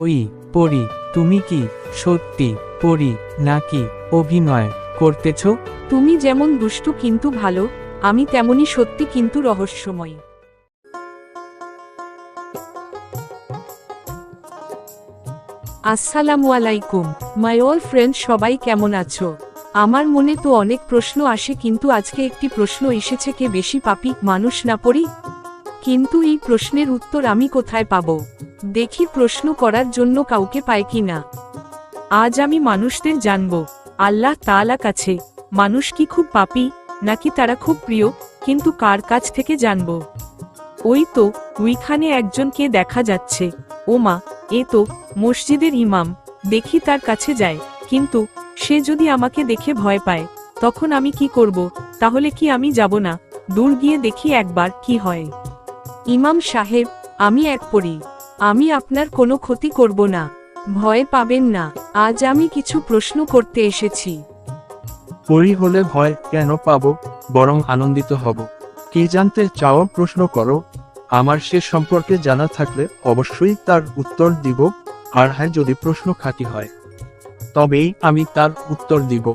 ওই, পরি, তুমি কি, সত্যি, পরি, নাকি, অভিনয় করতেছ? তুমি যেমন দুষ্টু কিন্তু ভালো, আমি তেমনি সত্যি কিন্তু রহস্যময়। আসসালামু আলাইকুম, মাই অল ফ্রেন্ড সবাই কেমন আছো? আমার মনে তো অনেক প্রশ্ন আসে, কিন্তু আজকে একটি প্রশ্ন এসেছে, কে বেশি পাপি, মানুষ না পড়ি কিন্তু এই প্রশ্নের উত্তর আমি কোথায় পাব? দেখি প্রশ্ন করার জন্য কাউকে পাই কি না। আজ আমি মানুষদের জানব। আল্লাহ তাআলা কাছে, মানুষ কি খুব পাপি, নাকি তারা খুব প্রিয়, কিন্তু কার কাছ থেকে জানব? ওই তো, ওইখানে একজনকে দেখা যাচ্ছে। ওমা, এ তো, মসজিদের ইমাম, দেখি তার কাছে যায়। কিন্তু, সে যদি আমাকে দেখে ভয় পায়, তখন আমি কি করব? তাহলে কি আমি যাব না? দূর গিয়ে দেখি একবার কি হয়। ইমাম সাহেব, আমি এক পড়ি আমি আপনার কোনো ক্ষতি করব না। ভয় পাবেন না। আজ আমি কিছু প্রশ্ন করতে এসেছি। পরি হলে ভয় কেন পাবো? বরং আনন্দিত হব। কি জানতে চাও প্রশ্ন করো। আমার সে সম্পর্কে জানা থাকলে অবশ্যই তার উত্তর দিব। আর হ্যাঁ যদি প্রশ্ন খাঁটি হয় তবেই আমি তার উত্তর দিব।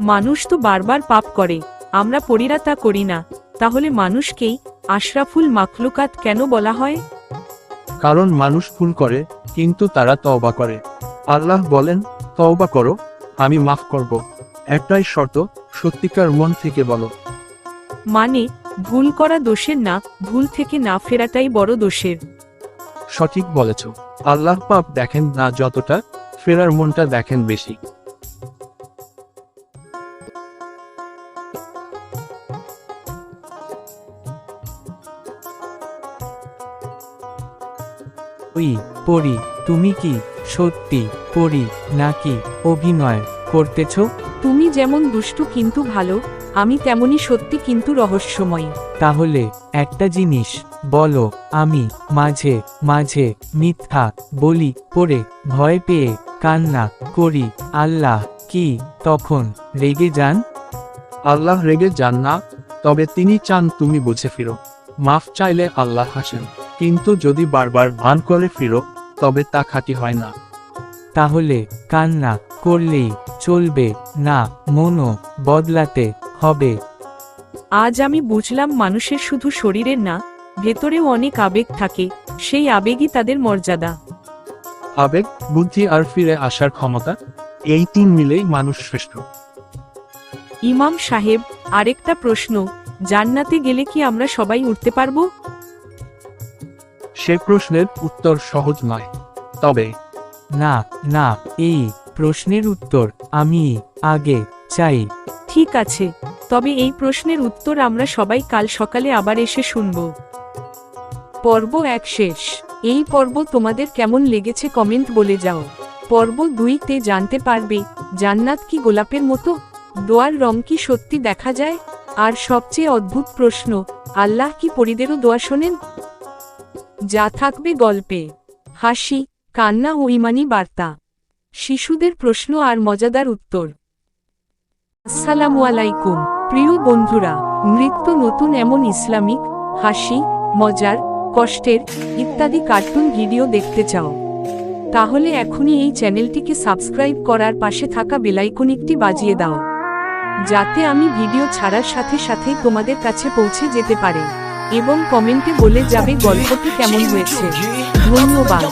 মানুষ তো বারবার পাপ করে। আমরা পরীরা তা করি না। তাহলে মানুষকেই আশরাফুল মাখলুকাত কেন বলা হয়? কারণ মানুষ ভুল করে কিন্তু তারা তওবা করে। আল্লাহ বলেন তওবা করো আমি মাফ করব। একটাই শর্ত সত্যিকার মন থেকে বলো। মানে ভুল করা দোষের না ভুল থেকে না ফেরাটাই বড় দোষের। সঠিক বলেছ। আল্লাহ পাপ দেখেন না যতটা ফেরার মনটা দেখেন বেশি। ওই পরি তুমি কি সত্যি পরি নাকি অভিনয় করতেছ? তুমি যেমন দুষ্টু কিন্তু ভালো আমি তেমনি সত্যি কিন্তু রহস্যময়। তাহলে একটা জিনিস বলো আমি মাঝে মাঝে মিথ্যা বলি পড়ে ভয় পেয়ে কান্না করি আল্লাহ কি তখন রেগে যান? আল্লাহ রেগে যান না তবে তিনি চান তুমি বুঝে ফিরো। মাফ চাইলে আল্লাহ হাসেন। কিন্তু যদি বারবার ভান করে ফিরো তবে তা খাঁটি হয় না। তাহলে কান্না করলেই চলবে না মনও বদলাতে হবে। আজ আমি বুঝলাম মানুষের শুধু শরীরের না ভেতরেও অনেক আবেগ থাকে সেই আবেগই তাদের মর্যাদা। আবেগ বুদ্ধি আর ফিরে আসার ক্ষমতা এই তিন মিলেই মানুষ শ্রেষ্ঠ। ইমাম সাহেব আরেকটা প্রশ্ন জান্নাতে গেলে কি আমরা সবাই উঠতে পারব? সে প্রশ্নের উত্তর সহজ নয়। তবে না না এই প্রশ্নের উত্তর আমি আগে চাই। ঠিক আছে তবে এই প্রশ্নের উত্তর আমরা সবাই কাল সকালে আবার এসে শুনব। পর্ব এক শেষ। এই পর্ব তোমাদের কেমন লেগেছে কমেন্ট বলে যাও। পর্ব দুইতে জানতে পারবে জান্নাত কি গোলাপের মতো? দোয়ার রং কি সত্যি দেখা যায়? আর সবচেয়ে অদ্ভুত প্রশ্ন আল্লাহ কি পরিদেরও দোয়া শোনেন? যা থাকবে গল্পে। হাসি, কান্না ও ইমানি বার্তা। শিশুদের প্রশ্ন আর মজাদার উত্তর। আসসালামু আলাইকুম, প্রিয় বন্ধুরা, নৃত্য নতুন এমন ইসলামিক, হাসি, মজার, কষ্টের ইত্যাদি কার্টুন ভিডিও দেখতে চাও। তাহলে এখনই এই চ্যানেলটিকে সাবস্ক্রাইব করার পাশে থাকা বেলাইকনিকটি বাজিয়ে দাও। যাতে আমি ভিডিও ছাড়ার সাথে সাথেই তোমাদের কাছে পৌঁছে যেতে পারে। এবং কমেন্টে বলে যাবে গল্পটি কেমন হয়েছে। ধন্যবাদ।